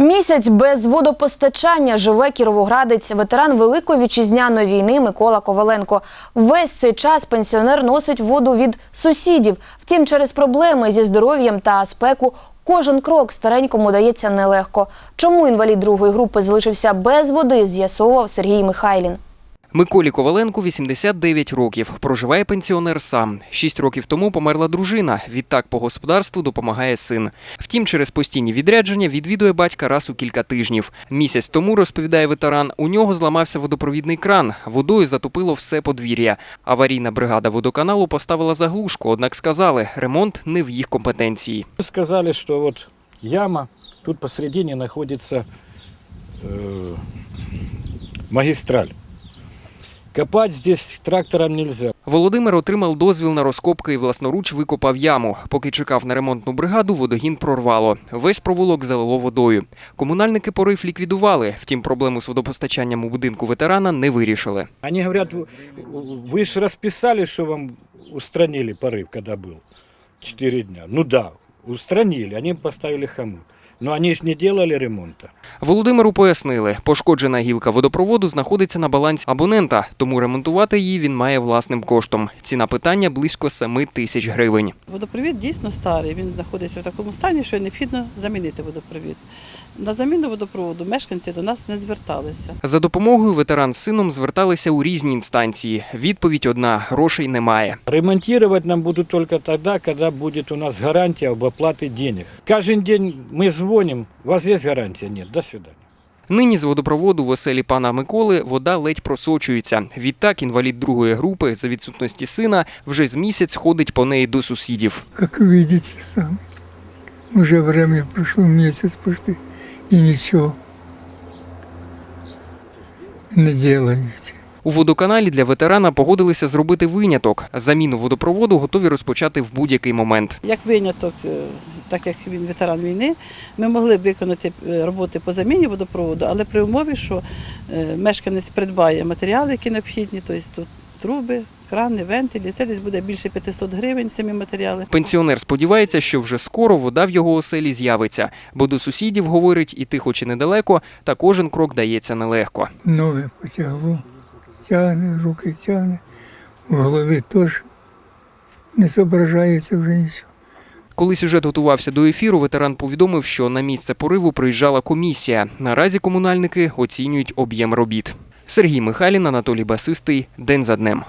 Місяць без водопостачання живе кіровоградець, ветеран Великої вітчизняної війни Микола Коваленко. Весь цей час пенсіонер носить воду від сусідів. Втім, через проблеми зі здоров'ям та спеку кожен крок старенькому дається нелегко. Чому інвалід другої групи залишився без води, з'ясовував Сергій Михайлін. Миколі Коваленку 89 років. Проживає пенсіонер сам. Шість років тому померла дружина. Відтак по господарству допомагає син. Втім, через постійні відрядження відвідує батька раз у кілька тижнів. Місяць тому, розповідає ветеран, у нього зламався водопровідний кран. Водою затопило все подвір'я. Аварійна бригада водоканалу поставила заглушку, однак сказали, ремонт не в їх компетенції. Сказали, что вот яма, тут посередине находится э, магистраль. Копать здесь трактором нельзя. Володимир отримав дозвіл на розкопки і власноруч викопав яму. Поки чекав на ремонтну бригаду, водогін прорвало. Весь провулок залило водою. Комунальники порив ліквідували. Втім, проблему з водопостачанням у будинку ветерана не вирішили. Они говорят, «Вы- вы же расписали, что вам устранили порыв, когда был. Четыре дня. Ну да, устранили, они поставили хомут. Но они же не делали ремонта. Володимиру пояснили, пошкоджена гілка водопроводу знаходиться на балансі абонента, тому ремонтувати її він має власним коштом. Ціна питання близько 7 тисяч гривень. Водопровід дійсно старий. Він знаходиться в такому стані, що необхідно замінити водопровід. На заміну водопроводу мешканці до нас не зверталися. За допомогою ветеран з сином зверталися у різні інстанції. Відповідь одна грошей немає. Ремонтировать нам будут только тогда, когда будет у нас гарантия об оплате денег. Каждый день мы звоним, у вас есть гарантия? Нет, до свидания. Нині з водопроводу в оселі пана Миколи вода ледь просочується. Відтак інвалід другої групи за відсутності сина вже з місяць ходить по неї до сусідів. Как видите сами, уже время прошло, месяц почти, и ничего не делаете. У водоканалі для ветерана погодилися зробити виняток. Заміну водопроводу готові розпочати в будь-який момент. Як виняток, е, так як він ветеран війни, ми могли б виконати е, роботи по заміні водопроводу, але при умові, що е, мешканець придбає матеріали, які необхідні, тобто тут труби, крани, вентилі, це десь буде більше 500 гривень самі матеріали. Пенсіонер сподівається, що вже скоро вода в його оселі з'явиться, бо до сусідів, говорить, іти хоч і недалеко, та кожен крок дається нелегко. Ноги потягло, тягне, руки тягне, в голові теж не зображається вже нічого. Коли сюжет готувався до ефіру, ветеран повідомив, що на місце пориву приїжджала комісія. Наразі комунальники оцінюють об'єм робіт. Сергій Михайлін, Анатолій Басистий. День за днем.